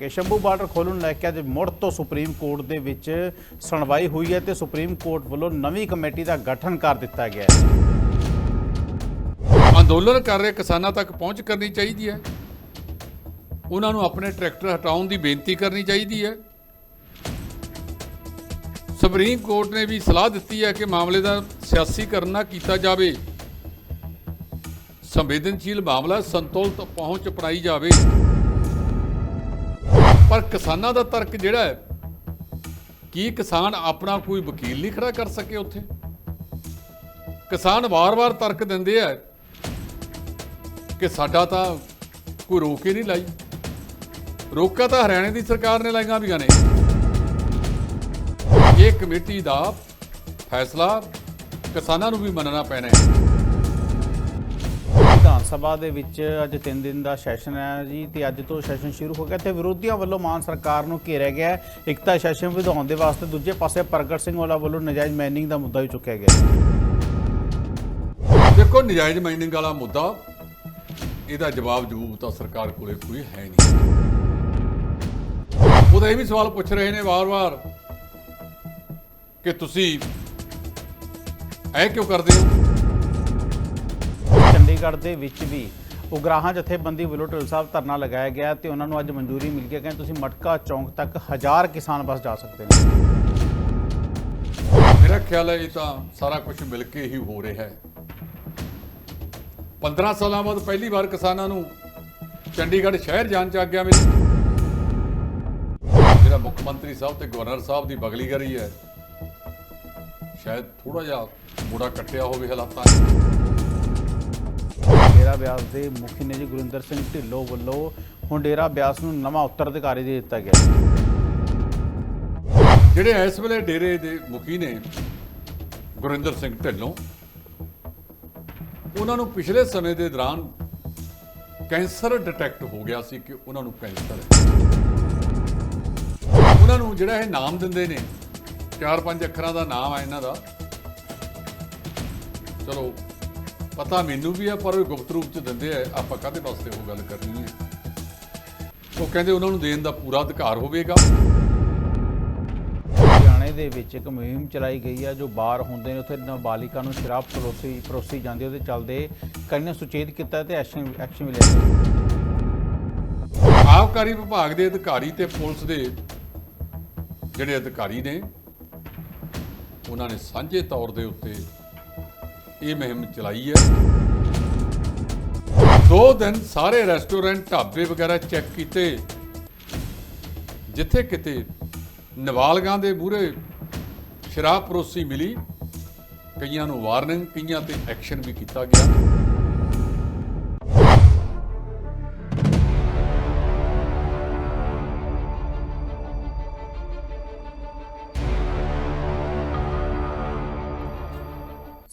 ਕਿ ਸ਼ੰਭੂ ਬਾਰਡਰ ਖੋਲਣ ਲੈ ਕੇ ਅੱਜ ਮੁੜ ਤੋਂ ਸੁਪਰੀਮ ਕੋਰਟ ਦੇ ਵਿੱਚ ਸੁਣਵਾਈ ਹੋਈ ਹੈ ਤੇ ਸੁਪਰੀਮ ਕੋਰਟ ਵੱਲੋਂ ਨਵੀਂ ਕਮੇਟੀ ਦਾ ਗਠਨ ਕਰ ਦਿੱਤਾ ਗਿਆ ਹੈ। ਅੰਦੋਲਨ ਕਰ ਰਹੇ ਕਿਸਾਨਾਂ ਤੱਕ ਪਹੁੰਚ ਕਰਨੀ ਚਾਹੀਦੀ ਹੈ। ਉਹਨਾਂ ਨੂੰ ਆਪਣੇ ਟਰੈਕਟਰ ਹਟਾਉਣ ਦੀ ਬੇਨਤੀ ਕਰਨੀ ਚਾਹੀਦੀ ਹੈ। ਸੁਪਰੀਮ ਕੋਰਟ ਨੇ ਵੀ ਸਲਾਹ ਦਿੱਤੀ ਹੈ ਕਿ ਮਾਮਲੇ ਦਾ ਸਿਆਸੀਕਰਨ ਨਾ ਕੀਤਾ ਜਾਵੇ। ਸੰਵੇਦਨਸ਼ੀਲ ਮਾਮਲਾ ਸੰਤੁਲਤ ਪਹੁੰਚ ਅਪਣਾਈ ਜਾਵੇ। ਪਰ ਕਿਸਾਨਾਂ ਦਾ ਤਰਕ ਜਿਹੜਾ ਹੈ, ਕੀ ਕਿਸਾਨ ਆਪਣਾ ਕੋਈ ਵਕੀਲ ਨਹੀਂ ਖੜਾ ਕਰ ਸਕੇ ਉੱਥੇ? ਕਿਸਾਨ ਵਾਰ-ਵਾਰ ਤਰਕ ਦਿੰਦੇ ਆ ਕਿ ਸਾਡਾ ਤਾਂ ਕੋਈ ਰੋਕ ਹੀ ਨਹੀਂ ਲਾਈ। ਰੋਕਾ ਤਾਂ ਹਰਿਆਣੇ ਦੀ ਸਰਕਾਰ ਨੇ ਲਾਈਆਂ ਵੀਆਂ ਨੇ। ਇਹ ਕਮੇਟੀ ਦਾ ਫੈਸਲਾ ਕਿਸਾਨਾਂ ਨੂੰ ਵੀ ਮੰਨਣਾ ਪੈਣਾ ਹੈ। ਵਿਧਾਨ ਸਭਾ ਦੇ ਵਿੱਚ ਅੱਜ 3 ਦਿਨ ਦਾ ਸੈਸ਼ਨ ਹੈ ਜੀ ਤੇ ਅੱਜ ਤੋਂ ਸੈਸ਼ਨ ਸ਼ੁਰੂ ਹੋ ਗਿਆ ਤੇ ਵਿਰੋਧੀਆਂ ਵੱਲੋਂ ਮਾਨ ਸਰਕਾਰ ਨੂੰ ਘੇਰਿਆ ਗਿਆ ਇੱਕ ਤਾਂ ਸੈਸ਼ਨ ਵਧਾਉਣ ਦੇ ਵਾਸਤੇ ਦੂਜੇ ਪਾਸੇ ਪ੍ਰਗਟ ਸਿੰਘ ਵਾਲਾ ਵੱਲੋਂ ਨਜਾਇਜ਼ ਮਾਈਨਿੰਗ ਦਾ ਮੁੱਦਾ ਵੀ ਚੁੱਕਿਆ ਗਿਆ। ਦੇਖੋ, ਨਜਾਇਜ਼ ਮਾਈਨਿੰਗ ਵਾਲਾ ਮੁੱਦਾ, ਇਹਦਾ ਜਵਾਬ ਜਵਾਬ ਤਾਂ ਸਰਕਾਰ ਕੋਲੇ ਕੋਈ ਹੈ ਨਹੀਂ। ਉਹਦਾ ਇਹ ਵੀ ਸਵਾਲ ਪੁੱਛ ਰਹੇ ਨੇ ਵਾਰ-ਵਾਰ ਕਿ ਤੁਸੀਂ ਇਹ ਕਿਉਂ ਕਰਦੇ ਹੋ? ਚੰਡੀਗੜ੍ਹ ਦੇ ਵਿੱਚ ਵੀ ਉਗਰਾਹਾਂ ਜਥੇਬੰਦੀ ਵੱਲੋਂ ਢਿੱਲ ਸਾਹਿਬ ਧਰਨਾ ਲਗਾਇਆ ਗਿਆ ਤੇ ਉਹਨਾਂ ਨੂੰ ਅੱਜ ਮਨਜ਼ੂਰੀ ਮਿਲ ਗਈ ਕਿ ਤੁਸੀਂ ਮਟਕਾ ਚੌਂਕ ਤੱਕ ਹਜ਼ਾਰ ਕਿਸਾਨ ਬਸ ਜਾ ਸਕਦੇ ਨੇ। ਮੇਰਾ ਖਿਆਲ ਹੈ ਇਹ ਤਾਂ ਸਾਰਾ ਕੁਝ ਮਿਲ ਕੇ ਹੀ ਹੋ ਰਿਹਾ ਹੈ। 15 ਸਾਲਾਂ ਬਾਅਦ ਪਹਿਲੀ ਵਾਰ ਕਿਸਾਨਾਂ ਨੂੰ ਚੰਡੀਗੜ੍ਹ ਸ਼ਹਿਰ ਜਾਣ ਚ ਆਗਿਆ ਮਿਲੀ ਜਿਹੜਾ ਮੁੱਖ ਮੰਤਰੀ ਸਾਹਿਬ ਤੇ ਗਵਰਨਰ ਸਾਹਿਬ ਦੀ ਬਗਲੀ ਕਰੀ ਹੈ। ਸ਼ਾਇਦ ਥੋੜਾ ਜਿਹਾ ਮੋੜਾ ਕੱਟਿਆ ਹੋਵੇ ਹਾਲਾਤਾਂ ਡੇਰਾ ਬਿਆਸ ਦੇ ਮੁਖੀ ਨੇ ਜੀ ਗੁਰਿੰਦਰ ਸਿੰਘ ਢਿੱਲੋਂ ਵੱਲੋਂ ਹੁਣ ਡੇਰਾ ਬਿਆਸ ਨੂੰ ਨਵਾਂ ਉੱਤਰਾਧਿਕਾਰੀ ਦੇ ਦਿੱਤਾ ਗਿਆ। ਜਿਹੜੇ ਇਸ ਵੇਲੇ ਡੇਰੇ ਦੇ ਮੁਖੀ ਨੇ ਗੁਰਿੰਦਰ ਸਿੰਘ ਢਿੱਲੋਂ, ਉਹਨਾਂ ਨੂੰ ਪਿਛਲੇ ਸਮੇਂ ਦੇ ਦੌਰਾਨ ਕੈਂਸਰ ਡਿਟੈਕਟ ਹੋ ਗਿਆ ਸੀ ਕਿ ਉਹਨਾਂ ਨੂੰ ਕੈਂਸਰ ਹੈ। ਉਹਨਾਂ ਨੂੰ ਜਿਹੜਾ ਇਹ ਨਾਮ ਦਿੰਦੇ ਨੇ, ਚਾਰ ਪੰਜ ਅੱਖਰਾਂ ਦਾ ਨਾਮ ਹੈ ਇਹਨਾਂ ਦਾ। ਚਲੋ ਪਤਾ ਮੈਨੂੰ ਵੀ ਹੈ ਪਰ ਉਹ ਗੁਪਤ ਰੂਪ ਚ ਦਿੰਦੇ ਆ। ਆਪਾਂ ਕਾਹਦੇ ਵਾਸਤੇ ਉਹ ਗੱਲ ਕਰਨੀ ਹੈ ਉਹ ਕਹਿੰਦੇ ਉਹਨਾਂ ਨੂੰ ਦੇਣ ਦਾ ਪੂਰਾ ਅਧਿਕਾਰ ਹੋਵੇਗਾ। ਲੁਧਿਆਣੇ ਦੇ ਵਿੱਚ ਇੱਕ ਮੁਹਿੰਮ ਚਲਾਈ ਗਈ ਹੈ ਜੋ ਬਾਹਰ ਹੁੰਦੇ ਨੇ ਉੱਥੇ ਨਾਬਾਲਿਕਾ ਨੂੰ ਸ਼ਰਾਬ ਪਰੋਸੀ ਪਰੋਸੀ ਜਾਂਦੀ ਉਹਦੇ ਚੱਲਦੇ ਕਈ ਨੇ ਸੁਚੇਤ ਕੀਤਾ ਤੇ ਐਕਸ਼ਨ ਐਕਸ਼ਨ ਵੀ ਲਿਆ। ਆਬਕਾਰੀ ਵਿਭਾਗ ਦੇ ਅਧਿਕਾਰੀ ਤੇ ਪੁਲਿਸ ਦੇ ਜਿਹੜੇ ਅਧਿਕਾਰੀ ਨੇ ਉਹਨਾਂ ਨੇ ਸਾਂਝੇ ਤੌਰ ਦੇ ਉੱਤੇ ਇਹ ਮੁਹਿੰਮ ਚਲਾਈ ਹੈ। ਦੋ ਦਿਨ ਸਾਰੇ ਰੈਸਟੋਰੈਂਟ ਢਾਬੇ ਵਗੈਰਾ ਚੈੱਕ ਕੀਤੇ। ਜਿੱਥੇ ਕਿਤੇ ਨਵਾਲਗਾਂ ਦੇ ਮੂਹਰੇ ਸ਼ਰਾਬ ਪਰੋਸੀ ਮਿਲੀ, ਕਈਆਂ ਨੂੰ ਵਾਰਨਿੰਗ, ਕਈਆਂ ਤੇ ਐਕਸ਼ਨ ਵੀ ਕੀਤਾ ਗਿਆ।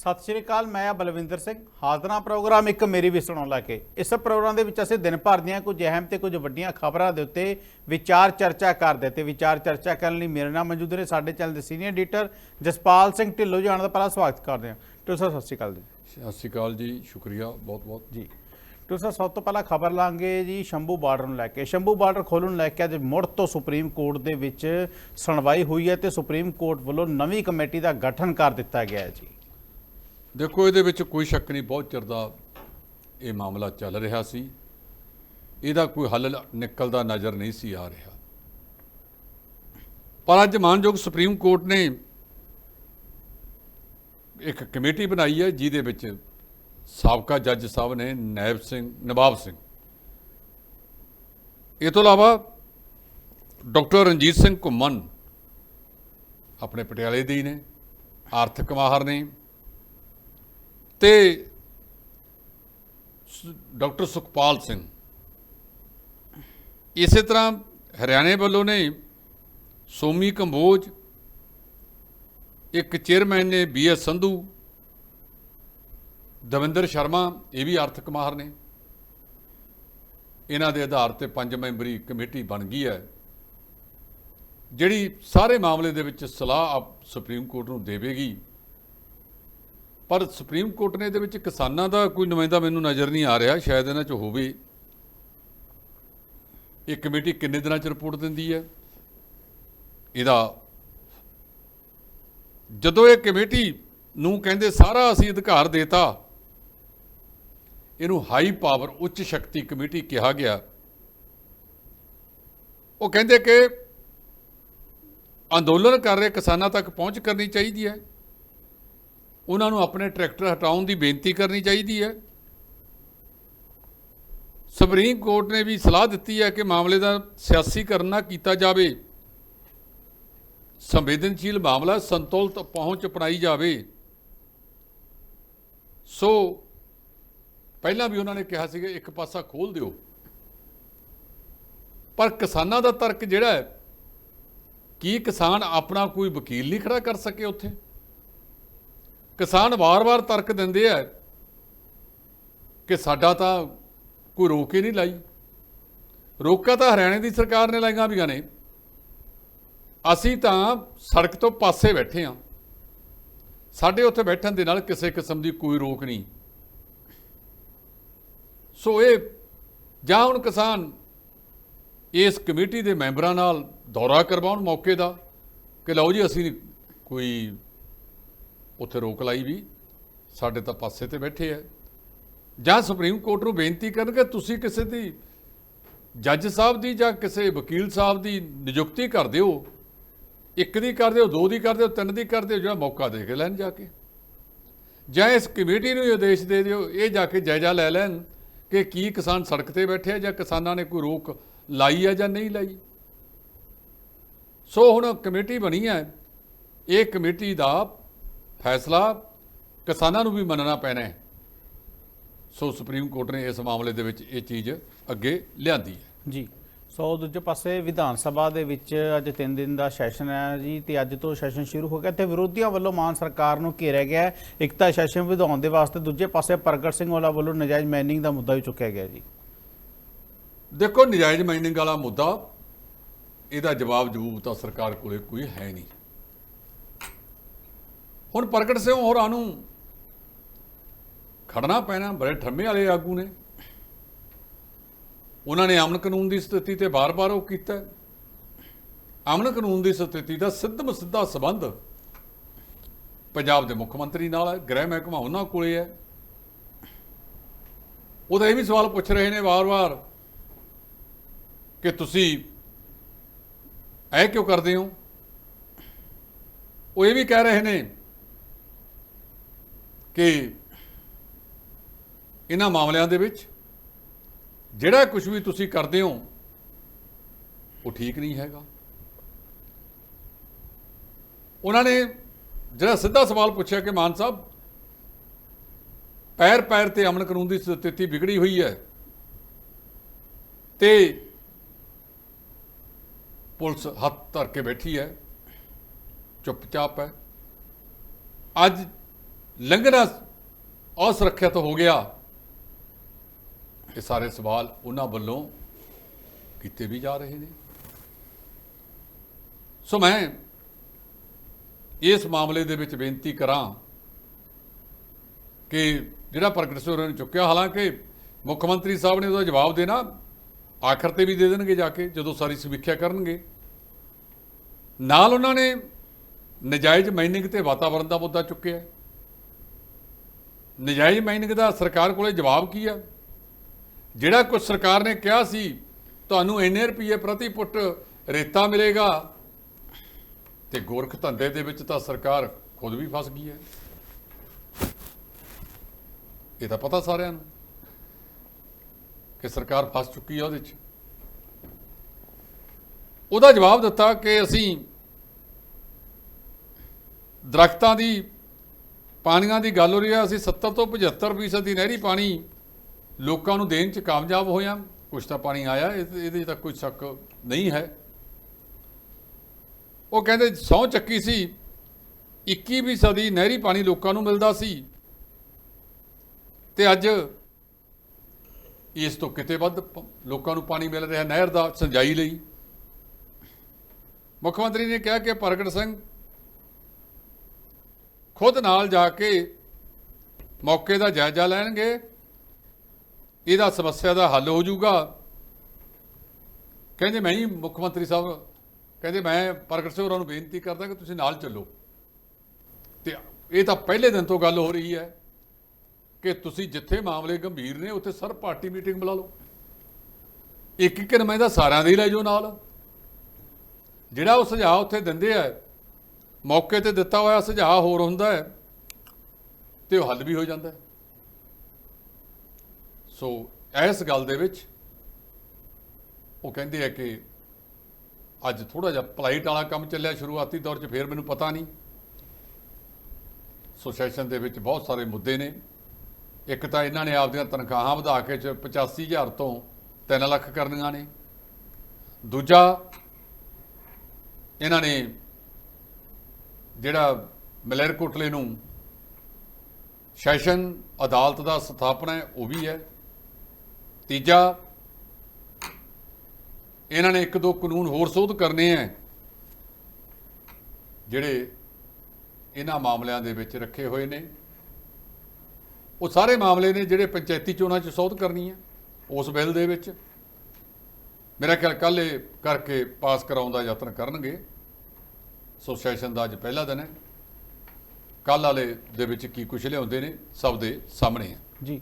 ਸਤਿ ਸ਼੍ਰੀ ਅਕਾਲ ਮੈਂ ਆ ਬਲਵਿੰਦਰ ਸਿੰਘ। ਹਾਜ਼ਰਾਂ ਪ੍ਰੋਗਰਾਮ ਇੱਕ ਮੇਰੀ ਵੀ ਸੁਣਾਉਣ ਲੈ ਕੇ। ਇਸ ਪ੍ਰੋਗਰਾਮ ਦੇ ਵਿੱਚ ਅਸੀਂ ਦਿਨ ਭਰ ਦੀਆਂ ਕੁਝ ਅਹਿਮ ਤੇ ਕੁਝ ਵੱਡੀਆਂ ਖਬਰਾਂ ਦੇ ਉੱਤੇ ਵਿਚਾਰ ਚਰਚਾ ਕਰਦੇ ਤੇ ਵਿਚਾਰ ਚਰਚਾ ਕਰਨ ਲਈ ਮੇਰੇ ਨਾਲ ਮੌਜੂਦ ਨੇ ਸਾਡੇ ਚੈਨਲ ਦੇ ਸੀਨੀਅਰ ਐਡੀਟਰ ਜਸਪਾਲ ਸਿੰਘ ਢਿੱਲੋਂ ਜਾਣ ਦਾ ਪਹਿਲਾ ਸਵਾਗਤ ਕਰਦੇ ਹਾਂ। ਢਿੱਲੋਂ ਸਾਹਿਬ ਸਤਿ ਸ਼੍ਰੀ ਅਕਾਲ ਜੀ। ਸਤਿ ਸ਼੍ਰੀ ਅਕਾਲ ਜੀ ਸ਼ੁਕਰੀਆ ਬਹੁਤ ਬਹੁਤ ਜੀ। ਢਿੱਲੋਂ ਸਾਹਿਬ ਸਭ ਤੋਂ ਪਹਿਲਾਂ ਖਬਰ ਲਾਂਗੇ ਜੀ ਸ਼ੰਭੂ ਬਾਰਡਰ ਨੂੰ ਲੈ ਕੇ। ਸ਼ੰਭੂ ਬਾਰਡਰ ਖੋਲ੍ਹਣ ਨੂੰ ਲੈ ਕੇ ਅੱਜ ਮੁੜ ਤੋਂ ਸੁਪਰੀਮ ਕੋਰਟ ਦੇ ਵਿੱਚ ਸੁਣਵਾਈ ਹੋਈ ਹੈ ਤੇ ਸੁਪਰੀਮ ਕੋਰਟ ਵੱਲੋਂ ਨਵੀਂ ਕਮੇਟੀ ਦਾ ਗਠਨ ਕਰ ਦਿੱਤਾ ਗਿਆ ਹੈ ਜੀ। ਦੇਖੋ, ਇਹਦੇ ਵਿੱਚ ਕੋਈ ਸ਼ੱਕ ਨਹੀਂ, ਬਹੁਤ ਚਿਰ ਦਾ ਇਹ ਮਾਮਲਾ ਚੱਲ ਰਿਹਾ ਸੀ। ਇਹਦਾ ਕੋਈ ਹੱਲ ਨਿਕਲਦਾ ਨਜ਼ਰ ਨਹੀਂ ਸੀ ਆ ਰਿਹਾ। ਪਰ ਅੱਜ ਮਾਨਯੋਗ ਸੁਪਰੀਮ ਕੋਰਟ ਨੇ ਇੱਕ ਕਮੇਟੀ ਬਣਾਈ ਹੈ, ਜਿਹਦੇ ਵਿੱਚ ਸਾਬਕਾ ਜੱਜ ਸਾਹਿਬ ਨੇ ਨਾਇਬ ਸਿੰਘ, ਨਵਾਬ ਸਿੰਘ। ਇਹ ਤੋਂ ਇਲਾਵਾ ਡਾਕਟਰ ਰਣਜੀਤ ਸਿੰਘ ਘੁੰਮਣ ਆਪਣੇ ਪਟਿਆਲੇ ਦੇ ਹੀ ਨੇ, ਆਰਥਿਕ ਮਾਹਰ ਨੇ। ਤੇ ਡਾਕਟਰ ਸੁਖਪਾਲ ਸਿੰਘ। ਇਸੇ ਤਰ੍ਹਾਂ ਹਰਿਆਣੇ ਵੱਲੋਂ ਨੇ ਸੋਮੀ ਕੰਬੋਜ, ਇੱਕ ਚੇਅਰਮੈਨ ਨੇ ਬੀ ਐਸ ਸੰਧੂ, ਦਵਿੰਦਰ ਸ਼ਰਮਾ, ਇਹ ਵੀ ਆਰਥਿਕ ਮਾਹਰ ਨੇ। ਇਹਨਾਂ ਦੇ ਆਧਾਰ ਤੇ ਪੰਜ ਮੈਂਬਰੀ ਕਮੇਟੀ ਬਣ ਗਈ ਹੈ। ਜਿਹੜੀ ਸਾਰੇ ਮਾਮਲੇ ਦੇ ਵਿੱਚ ਸਲਾਹ ਆਪ ਸੁਪਰੀਮ ਕੋਰਟ ਨੂੰ ਦੇਵੇਗੀ ਪਰ ਸੁਪਰੀਮ ਕੋਰਟ ਨੇ ਇਹਦੇ ਵਿੱਚ ਕਿਸਾਨਾਂ ਦਾ ਕੋਈ ਨੁਮਾਇੰਦਾ ਮੈਨੂੰ ਨਜ਼ਰ ਨਹੀਂ ਆ ਰਿਹਾ, ਸ਼ਾਇਦ ਇਹਨਾਂ 'ਚ ਹੋਵੇ। ਇਹ ਕਮੇਟੀ ਕਿੰਨੇ ਦਿਨਾਂ ਚ ਰਿਪੋਰਟ ਦਿੰਦੀ ਹੈ? ਇਹਦਾ ਜਦੋਂ ਇਹ ਕਮੇਟੀ ਨੂੰ ਕਹਿੰਦੇ ਸਾਰਾ ਅਸੀਂ ਅਧਿਕਾਰ ਦੇਤਾ, ਇਹਨੂੰ ਹਾਈ ਪਾਵਰ ਉੱਚ ਸ਼ਕਤੀ ਕਮੇਟੀ ਕਿਹਾ ਗਿਆ। ਉਹ ਕਹਿੰਦੇ ਕਿ ਅੰਦੋਲਨ ਕਰ ਰਹੇ ਕਿਸਾਨਾਂ ਤੱਕ ਪਹੁੰਚ ਕਰਨੀ ਚਾਹੀਦੀ ਹੈ। ਉਹਨਾਂ ਨੂੰ ਆਪਣੇ ਟਰੈਕਟਰ ਹਟਾਉਣ ਦੀ ਬੇਨਤੀ ਕਰਨੀ ਚਾਹੀਦੀ ਹੈ। ਸੁਪਰੀਮ ਕੋਰਟ ਨੇ ਵੀ ਸਲਾਹ ਦਿੱਤੀ ਹੈ ਕਿ ਮਾਮਲੇ ਦਾ ਸਿਆਸੀਕਰਨ ਨਾ ਕੀਤਾ ਜਾਵੇ। ਸੰਵੇਦਨਸ਼ੀਲ ਮਾਮਲਾ ਸੰਤੁਲਿਤ ਪਹੁੰਚ ਅਪਣਾਈ ਜਾਵੇ। ਸੋ, ਪਹਿਲਾਂ ਵੀ ਉਹਨਾਂ ਨੇ ਕਿਹਾ ਸੀਗਾ, ਇੱਕ ਪਾਸਾ ਖੋਲ ਦਿਓ। ਪਰ ਕਿਸਾਨਾਂ ਦਾ ਤਰਕ ਜਿਹੜਾ ਹੈ, ਕੀ ਕਿਸਾਨ ਆਪਣਾ ਕੋਈ ਵਕੀਲ ਨਹੀਂ ਖੜਾ ਕਰ ਸਕੇ ਉੱਥੇ? ਕਿਸਾਨ ਵਾਰ-ਵਾਰ ਤਰਕ ਦਿੰਦੇ ਆ ਕਿ ਸਾਡਾ ਤਾਂ ਕੋਈ ਰੋਕ ਹੀ ਨਹੀਂ ਲਾਈ। ਰੋਕਾ ਤਾਂ ਹਰਿਆਣੇ ਦੀ ਸਰਕਾਰ ਨੇ ਲਾਈਆਂ ਵੀਆਂ ਨੇ। ਅਸੀਂ ਤਾਂ ਸੜਕ ਤੋਂ ਪਾਸੇ ਬੈਠੇ ਆ ਸਾਡੇ ਉੱਥੇ ਬੈਠਣ ਦੇ ਨਾਲ ਕਿਸੇ ਕਿਸਮ ਦੀ ਕੋਈ ਰੋਕ ਨਹੀਂ। ਸੋ ਇਹ, ਜਾਂ ਹੁਣ ਕਿਸਾਨ ਇਸ ਕਮੇਟੀ ਦੇ ਮੈਂਬਰਾਂ ਨਾਲ ਦੌਰਾ ਕਰਵਾਉਣ ਮੌਕੇ ਦਾ ਕਿ ਲਓ ਜੀ, ਅਸੀਂ ਕੋਈ ਉੱਥੇ ਰੋਕ ਲਾਈ ਵੀ, ਸਾਡੇ ਤਾਂ ਪਾਸੇ ਤੇ ਬੈਠੇ ਆ। ਜਾਂ ਸੁਪਰੀਮ ਕੋਰਟ ਨੂੰ ਬੇਨਤੀ ਕਰਨਗੇ ਤੁਸੀਂ ਕਿਸੇ ਦੀ, ਜੱਜ ਸਾਹਿਬ ਦੀ ਜਾਂ ਕਿਸੇ ਵਕੀਲ ਸਾਹਿਬ ਦੀ ਨਿਯੁਕਤੀ ਕਰ ਦਿਓ। ਇੱਕ ਦੀ ਕਰ ਦਿਓ, ਦੋ ਦੀ ਕਰ ਦਿਓ, ਤਿੰਨ ਦੀ ਕਰ ਦਿਓ ਜਿਹੜਾ ਮੌਕਾ ਦੇ ਕੇ ਲੈਣ ਜਾ ਕੇ। ਜਾਂ ਇਸ ਕਮੇਟੀ ਨੂੰ ਇਹ ਆਦੇਸ਼ ਦੇ ਦਿਓ, ਇਹ ਜਾ ਕੇ ਜਾਇਜ਼ਾ ਲੈ ਲੈਣ ਕਿ ਕੀ ਕਿਸਾਨ ਸੜਕ ਤੇ ਬੈਠੇ ਆ ਜਾਂ ਕਿਸਾਨਾਂ ਨੇ ਕੋਈ ਰੋਕ ਲਾਈ ਹੈ ਜਾਂ ਨਹੀਂ ਲਾਈ। ਸੋ ਹੁਣ ਕਮੇਟੀ ਬਣੀ ਹੈ ਇਹ ਕਮੇਟੀ ਦਾ ਫੈਸਲਾ ਕਿਸਾਨਾਂ ਨੂੰ ਵੀ ਮੰਨਣਾ ਪੈਣਾ ਹੈ। ਸੋ ਸੁਪਰੀਮ ਕੋਰਟ ਨੇ ਇਸ ਮਾਮਲੇ ਦੇ ਵਿੱਚ ਇਹ ਚੀਜ਼ ਅੱਗੇ ਲਿਆਂਦੀ ਹੈ। ਜੀ। ਸੋ ਦੂਜੇ ਪਾਸੇ ਵਿਧਾਨ ਸਭਾ ਦੇ ਵਿੱਚ ਅੱਜ 3 ਦਿਨ ਦਾ ਸੈਸ਼ਨ ਹੈ ਜੀ ਤੇ ਅੱਜ ਤੋਂ ਸੈਸ਼ਨ ਸ਼ੁਰੂ ਹੋ ਗਿਆ ਤੇ ਵਿਰੋਧੀਆਂ ਵੱਲੋਂ ਮਾਨ ਸਰਕਾਰ ਨੂੰ ਘੇਰਿਆ ਗਿਆ। ਇੱਕ ਤਾਂ ਸੈਸ਼ਨ ਵਧਾਉਣ ਦੇ ਵਾਸਤੇ ਦੂਜੇ ਪਾਸੇ ਪ੍ਰਗਟ ਸਿੰਘ ਵਾਲਾ ਵੱਲੋਂ ਨਜਾਇਜ਼ ਮਾਈਨਿੰਗ ਦਾ ਮੁੱਦਾ ਵੀ ਚੁੱਕਿਆ ਗਿਆ ਜੀ। ਦੇਖੋ ਨਜਾਇਜ਼ ਮਾਈਨਿੰਗ ਵਾਲਾ ਮੁੱਦਾ ਇਹਦਾ ਜਵਾਬ ਜਵਾਬ ਤਾਂ ਸਰਕਾਰ ਕੋਲੇ ਕੋਈ ਹੈ ਨਹੀਂ। ਹੁਣ ਪ੍ਰਗਟ ਸਿੰਘ ਹੋਰਾਂ ਨੂੰ ਖੜਨਾ ਪੈਣਾ, ਬੜੇ ਠੰਮੇ ਵਾਲੇ ਆਗੂ ਨੇ। ਉਹਨਾਂ ਨੇ ਅਮਨ ਕਾਨੂੰਨ ਦੀ ਸਥਿਤੀ ਤੇ ਬਾਰ-ਬਾਰ ਉਹ ਕੀਤਾ। ਅਮਨ ਕਾਨੂੰਨ ਦੀ ਸਥਿਤੀ ਦਾ ਸਿੱਧਮ ਸਿੱਧਾ ਸਬੰਧ ਪੰਜਾਬ ਦੇ ਮੁੱਖ ਮੰਤਰੀ ਨਾਲ ਹੈ, ਗ੍ਰਹਿ ਮਹਿਕਮਾ ਉਹਨਾਂ ਕੋਲੇ ਹੈ। ਉਹਦਾ ਇਹ ਵੀ ਸਵਾਲ ਪੁੱਛ ਰਹੇ ਨੇ ਵਾਰ-ਵਾਰ ਕਿ ਤੁਸੀਂ ਇਹ ਕਿਉਂ ਕਰਦੇ ਹੋ? ਉਹ ਇਹ ਵੀ ਕਹਿ ਰਹੇ ਨੇ ਕਿ ਇਹਨਾਂ ਮਾਮਲਿਆਂ ਦੇ ਵਿੱਚ ਜਿਹੜਾ ਕੁਝ ਵੀ ਤੁਸੀਂ ਕਰਦੇ ਹੋ, ਉਹ ਠੀਕ ਨਹੀਂ ਹੈਗਾ। ਉਹਨਾਂ ਨੇ ਜਿਹੜਾ ਸਿੱਧਾ ਸਵਾਲ ਪੁੱਛਿਆ ਕਿ ਮਾਨ ਸਾਹਿਬ, ਪੈਰ ਪੈਰ ਤੇ ਅਮਨ ਕਾਨੂੰਨ ਦੀ ਸਥਿਤੀ ਵਿਗੜੀ ਹੋਈ ਹੈ ਤੇ ਪੁਲਿਸ ਹੱਥ ਧਰ ਕੇ ਬੈਠੀ ਹੈ, ਚੁੱਪਚਾਪ ਹੈ। ਅੱਜ ਲੰਘਣਾ ਅਸੁਰੱਖਿਅਤ ਹੋ ਗਿਆ। ਇਹ ਸਾਰੇ ਸਵਾਲ ਉਹਨਾਂ ਵੱਲੋਂ ਕੀਤੇ ਵੀ ਜਾ ਰਹੇ ਨੇ। ਸੋ ਮੈਂ ਇਸ ਮਾਮਲੇ ਦੇ ਵਿੱਚ ਬੇਨਤੀ ਕਰਾਂ ਕਿ ਜਿਹੜਾ ਪ੍ਰਗਟ ਸਿੰਘ ਹੋਰਾਂ ਨੇ ਚੁੱਕਿਆ, ਹਾਲਾਂਕਿ ਮੁੱਖ ਮੰਤਰੀ ਸਾਹਿਬ ਨੇ ਉਹਦਾ ਜਵਾਬ ਦੇਣਾ ਆਖਰ ਤੇ ਵੀ ਦੇ ਦੇਣਗੇ ਜਾ ਕੇ, ਜਦੋਂ ਸਾਰੀ ਸਮੀਖਿਆ ਕਰਨਗੇ। ਨਾਲ ਉਹਨਾਂ ਨੇ ਨਜਾਇਜ਼ ਮਾਈਨਿੰਗ ਤੇ ਵਾਤਾਵਰਣ ਦਾ ਮੁੱਦਾ ਚੁੱਕਿਆ। ਨਜਾਇਜ਼ ਮਾਈਨਿੰਗ ਦਾ ਸਰਕਾਰ ਕੋਲੇ ਜਵਾਬ ਕੀ ਆ? ਜਿਹੜਾ ਕੁਝ ਸਰਕਾਰ ਨੇ ਕਿਹਾ ਸੀ, ਤੁਹਾਨੂੰ ਇੰਨੇ ਰੁਪਏ ਪ੍ਰਤੀ ਫੁੱਟ ਰੇਤਾ ਮਿਲੇਗਾ। ਤੇ ਗੋਰਖ ਧੰਦੇ ਦੇ ਵਿੱਚ ਤਾਂ ਸਰਕਾਰ ਖੁਦ ਵੀ ਫਸ ਗਈ ਹੈ। ਇਹ ਤਾਂ ਪਤਾ ਸਾਰਿਆਂ ਨੂੰ ਕਿ ਸਰਕਾਰ ਫਸ ਚੁੱਕੀ ਆ ਉਹਦੇ 'ਚ। ਉਹਦਾ ਜਵਾਬ ਦਿੱਤਾ ਕਿ ਅਸੀਂ ਦਰਖਤਾਂ ਦੀ ਪਾਣੀਆਂ ਦੀ ਗੱਲ ਹੋ ਰਹੀ ਹੈ, ਅਸੀਂ 70 ਤੋਂ 75% ਦੀ ਨਹਿਰੀ ਪਾਣੀ ਲੋਕਾਂ ਨੂੰ ਦੇਣ 'ਚ ਕਾਮਯਾਬ ਹੋਇਆ ਕੁਝ ਤਾਂ ਪਾਣੀ ਆਇਆ, ਇਹ- ਇਹਦੇ 'ਚ ਤਾਂ ਕੋਈ ਸ਼ੱਕ ਨਹੀਂ ਹੈ। ਉਹ ਕਹਿੰਦੇ ਸਹੁੰ ਚੱਕੀ ਸੀ। 21ਵੀਂ ਸਦੀ ਨਹਿਰੀ ਪਾਣੀ ਲੋਕਾਂ ਨੂੰ ਮਿਲਦਾ ਸੀ। ਤੇ ਅੱਜ ਇਸ ਤੋਂ ਕਿਤੇ ਵੱਧ ਲੋਕਾਂ ਨੂੰ ਪਾਣੀ ਮਿਲ ਰਿਹਾ ਨਹਿਰ ਦਾ ਸਿੰਜਾਈ ਲਈ। ਮੁੱਖ ਮੰਤਰੀ ਨੇ ਕਿਹਾ ਕਿ ਪ੍ਰਗਟ ਸਿੰਘ ਖੁਦ ਨਾਲ ਜਾ ਕੇ ਮੌਕੇ ਦਾ ਜਾਇਜ਼ਾ ਲੈਣਗੇ। ਇਹਦਾ ਸਮੱਸਿਆ ਦਾ ਹੱਲ ਹੋ ਜਾਊਗਾ। ਕਹਿੰਦੇ ਮੈਂ ਹੀ ਮੁੱਖ ਮੰਤਰੀ ਸਾਹਿਬ, ਕਹਿੰਦੇ ਮੈਂ ਪ੍ਰਗਟ ਸਿੰਘ ਹੋਰਾਂ ਨੂੰ ਬੇਨਤੀ ਕਰਦਾ ਕਿ ਤੁਸੀਂ ਨਾਲ ਚੱਲੋ। ਤੇ ਇਹ ਤਾਂ ਪਹਿਲੇ ਦਿਨ ਤੋਂ ਗੱਲ ਹੋ ਰਹੀ ਹੈ ਕਿ ਤੁਸੀਂ ਜਿੱਥੇ ਮਾਮਲੇ ਗੰਭੀਰ ਨੇ, ਉੱਥੇ ਸਰ ਪਾਰਟੀ ਮੀਟਿੰਗ ਬੁਲਾ ਲਓ। ਇੱਕ ਇੱਕ ਨੁਮਾਇੰਦਾ ਸਾਰਿਆਂ ਦੇ ਹੀ ਲੈ ਜਾਓ ਨਾਲ। ਜਿਹੜਾ ਉਹ ਸੁਝਾਅ ਉੱਥੇ ਦਿੰਦੇ ਆ ਮੌਕੇ ਤੇ ਦਿੱਤਾ ਹੋਇਆ ਸੁਝਾਅ ਹੋਰ ਹੁੰਦਾ ਹੈ ਤੇ ਉਹ ਹੱਲ ਵੀ ਹੋ ਜਾਂਦਾ ਹੈ। ਸੋ ਇਸ ਗੱਲ ਦੇ ਵਿੱਚ ਉਹ ਕਹਿੰਦੇ ਆ ਕਿ ਅੱਜ ਥੋੜਾ ਜਿਹਾ ਪਲਾਈਟ ਵਾਲਾ ਕੰਮ ਚੱਲਿਆ ਸ਼ੁਰੂਆਤੀ ਦੌਰ 'ਚ, ਫੇਰ ਮੈਨੂੰ ਪਤਾ ਨਹੀਂ। ਸੋ ਸੈਸ਼ਨ ਦੇ ਵਿੱਚ ਬਹੁਤ ਸਾਰੇ ਮੁੱਦੇ ਨੇ। ਇੱਕ ਤਾਂ ਇਹਨਾਂ ਨੇ ਆਪਦੀਆਂ ਤਨਖਾਹਾਂ ਵਧਾ ਕੇ ਚ 85000 ਤੋਂ 3 ਲੱਖ ਕਰਨੀਆਂ ਨੇ। ਦੂਜਾ, ਇਹਨਾਂ ਨੇ ਜਿਹੜਾ ਮਲੇਰਕੋਟਲੇ ਨੂੰ ਸੈਸ਼ਨ ਅਦਾਲਤ ਦਾ ਸਥਾਪਨਾ ਹੈ, ਉਹ ਵੀ ਹੈ। ਤੀਜਾ, ਇਹਨਾਂ ਨੇ ਇੱਕ ਦੋ ਕਾਨੂੰਨ ਹੋਰ ਸੋਧ ਕਰਨੇ ਹੈ, ਜਿਹੜੇ ਇਹਨਾਂ ਮਾਮਲਿਆਂ ਦੇ ਵਿੱਚ ਰੱਖੇ ਹੋਏ ਨੇ। ਉਹ ਸਾਰੇ ਮਾਮਲੇ ਨੇ ਜਿਹੜੇ ਪੰਚਾਇਤੀ ਚੋਣਾਂ 'ਚ ਸੋਧ ਕਰਨੀ ਹੈ, ਉਸ ਬਿੱਲ ਦੇ ਵਿੱਚ। ਮੇਰਾ ਖਿਆਲ ਕੱਲ੍ਹ ਇਹ ਕਰਕੇ ਪਾਸ ਕਰਾਉਣ ਦਾ ਯਤਨ ਕਰਨਗੇ। ਸੋ ਸੈਸ਼ਨ ਦਾ ਅੱਜ ਪਹਿਲਾ ਦਿਨ ਹੈ। ਕੱਲ੍ਹ ਵਾਲੇ ਦੇ ਵਿੱਚ ਕੀ ਕੁਛ ਲਿਆਉਂਦੇ ਨੇ ਸਭ ਦੇ ਸਾਹਮਣੇ ਹੈ। ਜੀ।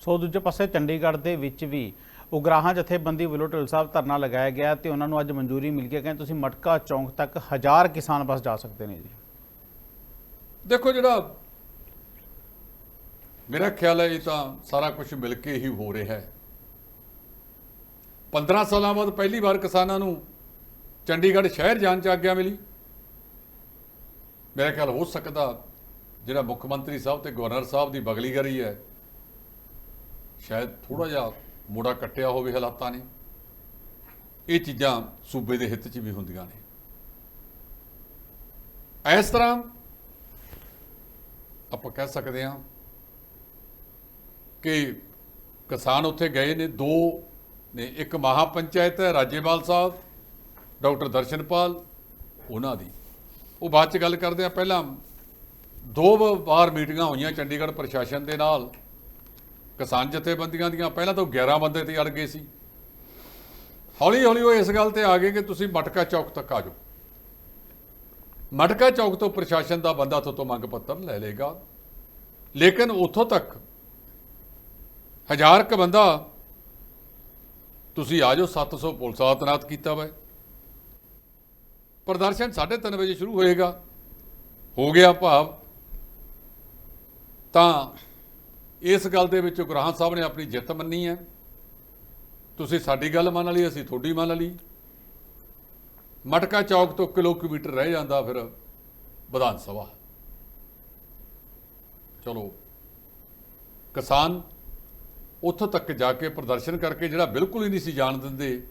ਸੋ ਦੂਜੇ ਪਾਸੇ ਚੰਡੀਗੜ੍ਹ ਦੇ ਵਿੱਚ ਵੀ ਉਗਰਾਹਾਂ ਜਥੇਬੰਦੀ ਵੱਲੋਂ ਢਿੱਲ ਸਾਹਿਬ ਧਰਨਾ ਲਗਾਇਆ ਗਿਆ ਤੇ ਉਹਨਾਂ ਨੂੰ ਅੱਜ ਮਨਜ਼ੂਰੀ ਮਿਲ ਗਈ ਕਹਿੰਦੇ ਤੁਸੀਂ ਮਟਕਾ ਚੌਂਕ ਤੱਕ ਹਜ਼ਾਰ ਕਿਸਾਨ ਬਸ ਜਾ ਸਕਦੇ ਨੇ ਜੀ। ਦੇਖੋ ਜਿਹੜਾ ਮੇਰਾ ਖਿਆਲ ਹੈ ਇਹ ਤਾਂ ਸਾਰਾ ਕੁਝ ਮਿਲ ਕੇ ਹੀ ਹੋ ਰਿਹਾ ਹੈ। 15 ਸਾਲਾਂ ਬਾਅਦ ਪਹਿਲੀ ਵਾਰ ਕਿਸਾਨਾਂ ਨੂੰ ਚੰਡੀਗੜ੍ਹ ਸ਼ਹਿਰ ਜਾਣ ਚ ਆਗਿਆ ਮਿਲੀ। ਮੇਰਾ ਖਿਆਲ ਹੋ ਸਕਦਾ ਜਿਹੜਾ ਮੁੱਖ ਮੰਤਰੀ ਸਾਹਿਬ ਤੇ ਗਵਰਨਰ ਸਾਹਿਬ ਦੀ ਬਗਲੀਗਰੀ ਹੈ, ਸ਼ਾਇਦ ਥੋੜਾ ਜਿਹਾ ਮੋੜਾ ਕੱਟਿਆ ਹੋਵੇ ਹਾਲਾਤਾਂ ਨੇ। ਇਹ ਚੀਜ਼ਾਂ ਸੂਬੇ ਦੇ ਹਿੱਤ 'ਚ ਵੀ ਹੁੰਦੀਆਂ ਨੇ। ਇਸ ਤਰ੍ਹਾਂ ਆਪਾਂ ਕਹਿ ਸਕਦੇ ਹਾਂ ਕਿ ਕਿਸਾਨ ਉੱਥੇ ਗਏ ਨੇ, ਦੋ ਨੇ, ਇੱਕ ਮਹਾ ਪੰਚਾਇਤ ਹੈ ਰਾਜੇਵਾਲ ਸਾਹਿਬ, ਡਾਕਟਰ ਦਰਸ਼ਨਪਾਲ, ਉਹਨਾਂ ਦੀ। ਉਹ ਬਾਅਦ ਚ ਗੱਲ ਕਰਦੇ ਆ, ਪਹਿਲਾਂ ਦੋ ਵ- ਵਾਰ ਮੀਟਿੰਗਾਂ ਹੋਈਆਂ ਚੰਡੀਗੜ੍ਹ ਪ੍ਰਸ਼ਾਸਨ ਦੇ ਨਾਲ। ਕਿਸਾਨ ਜਥੇਬੰਦੀਆਂ ਦੀਆਂ, ਪਹਿਲਾਂ ਤਾਂ 11 ਬੰਦੇ ਤੇ ਅੜ ਗਏ ਸੀ। ਹੌਲੀ ਹੌਲੀ ਉਹ ਇਸ ਗੱਲ ਤੇ ਆ ਗਏ ਕਿ ਤੁਸੀਂ ਮਟਕਾ ਚੌਕ ਤੱਕ ਆ ਜਾਓ। ਮਟਕਾ ਚੌਕ ਤੋਂ ਪ੍ਰਸ਼ਾਸਨ ਦਾ ਬੰਦਾ ਤੋਂ ਮੰਗ ਪੱਤਰ ਲੈ ਲੇਗਾ ਲੇਕਿਨ ਉੱਥੋਂ ਤੱਕ ਹਜ਼ਾਰ ਕ ਬੰਦਾ, ਤੁਸੀਂ ਆ ਜਾਓ 700 ਪੁਲਿਸ ਦਾ ਤੈਨਾਤ ਕੀਤਾ ਹੋਇਆ ਪ੍ਰਦਰਸ਼ਨ 3:30 ਵਜੇ ਸ਼ੁਰੂ ਹੋਏਗਾ। ਹੋ ਗਿਆ ਭਾਵ। ਤਾਂ ਇਸ ਗੱਲ ਦੇ ਵਿੱਚ ਗੁਰਹਾਂ ਸਾਹਿਬ ਨੇ ਆਪਣੀ ਜਿੱਤ ਮੰਨੀ ਹੈ। ਤੁਸੀਂ ਸਾਡੀ ਗੱਲ ਮੰਨ ਲਈ, ਅਸੀਂ ਤੁਹਾਡੀ ਮੰਨ ਲਈ। ਮਟਕਾ ਚੌਕ ਤੋਂ ਕਿਲੋਮੀਟਰ ਰਹਿ ਜਾਂਦਾ ਫਿਰ ਵਿਧਾਨ ਸਭਾ। ਚਲੋ, ਕਿਸਾਨ ਉੱਥੋਂ ਤੱਕ ਜਾ ਕੇ ਪ੍ਰਦਰਸ਼ਨ ਕਰਕੇ ਜਿਹੜਾ ਬਿਲਕੁਲ ਹੀ ਨਹੀਂ ਸੀ ਜਾਣ ਦਿੰਦੇ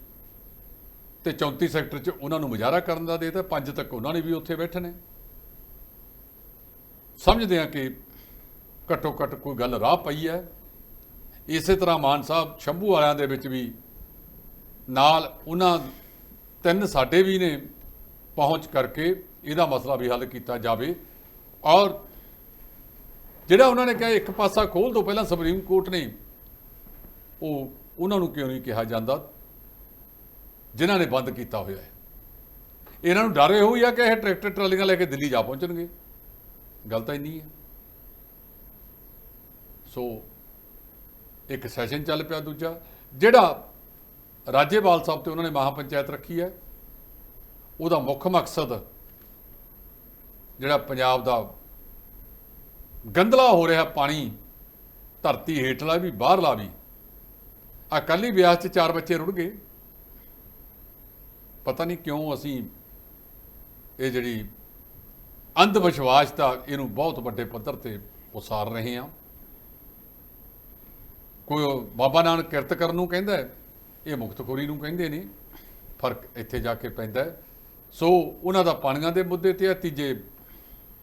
ਤੇ 34 ਸੈਕਟਰ 'ਚ ਉਹਨਾਂ ਨੂੰ ਮੁਜ਼ਾਹਰਾ ਕਰਨ ਦਾ ਦੇਤਾ, ਪੰਜ ਤੱਕ ਉਹਨਾਂ ਨੇ ਵੀ ਉੱਥੇ ਬੈਠੇ ਨੇ। ਸਮਝਦੇ ਆ ਕਿ ਘੱਟੋ ਘੱਟ ਕੋਈ ਗੱਲ ਰਾਹ ਪਈ ਹੈ। ਇਸੇ ਤਰ੍ਹਾਂ ਮਾਨ ਸਾਹਿਬ ਸ਼ੰਭੂ ਵਾਲਿਆਂ ਦੇ ਵਿੱਚ ਵੀ ਨਾਲ ਉਹਨਾਂ ਤਿੰਨ ਸਾਡੇ ਵੀ ਨੇ ਪਹੁੰਚ ਕਰਕੇ ਇਹਦਾ ਮਸਲਾ ਵੀ ਹੱਲ ਕੀਤਾ ਜਾਵੇ। ਔਰ ਜਿਹੜਾ ਉਹਨਾਂ ਨੇ ਕਿਹਾ ਇੱਕ ਪਾਸਾ ਖੋਲ ਦੋ, ਪਹਿਲਾਂ ਸੁਪਰੀਮ ਕੋਰਟ ਨੇ ਉਹ ਉਹਨਾਂ ਨੂੰ ਕਿਉਂ ਨਹੀਂ ਕਿਹਾ ਜਾਂਦਾ? ਜਿਨ੍ਹਾਂ ਨੇ ਬੰਦ ਕੀਤਾ ਹੋਇਆ ਹੈ। ਇਹਨਾਂ ਨੂੰ ਡਰ ਇਹੋ ਹੀ ਆ ਕਿ ਇਹ ਟਰੈਕਟਰ ਟਰਾਲੀਆਂ ਲੈ ਕੇ ਦਿੱਲੀ ਜਾ ਪਹੁੰਚਣਗੇ। ਗੱਲ ਤਾਂ ਇੰਨੀ ਹੈ। ਸੋ, ਇੱਕ ਸੈਸ਼ਨ ਚੱਲ ਪਿਆ ਦੂਜਾ, ਜਿਹੜਾ ਰਾਜੇਵਾਲ ਸਾਹਿਬ ਤੇ ਉਹਨਾਂ ਨੇ ਮਹਾਪੰਚਾਇਤ ਰੱਖੀ ਹੈ, ਉਹਦਾ ਮੁੱਖ ਮਕਸਦ ਜਿਹੜਾ ਪੰਜਾਬ ਦਾ ਗੰਦਲਾ ਹੋ ਰਿਹਾ ਪਾਣੀ ਧਰਤੀ ਹੇਠਲਾ ਵੀ ਬਾਹਰਲਾ ਵੀ ਆ ਕੱਲ ਹੀ ਵਿਆਹ 'ਚ ਚਾਰ ਬੱਚੇ ਰੁੜ ਗਏ। ਪਤਾ ਨਹੀਂ ਕਿਉਂ ਅਸੀਂ ਇਹ ਜਿਹੜੀ ਅੰਧ ਵਿਸ਼ਵਾਸ ਦਾ ਇਹਨੂੰ ਬਹੁਤ ਵੱਡੇ ਪੱਧਰ ਤੇ ਉਸਾਰ ਰਹੇ ਹਾਂ। ਕੋਈ ਬਾਬਾ ਨਾਨਕ ਕਿਰਤ ਕਰਨ ਨੂੰ ਕਹਿੰਦਾ ਇਹ ਮੁਕਤਖੋਰੀ ਨੂੰ ਕਹਿੰਦੇ ਨੇ, ਫ਼ਰਕ ਇੱਥੇ ਜਾ ਕੇ ਪੈਂਦਾ ਸੋ ਉਹਨਾਂ ਦਾ ਪਾਣੀਆਂ ਦੇ ਮੁੱਦੇ ਤੇ ਆ ਤੀਜੇ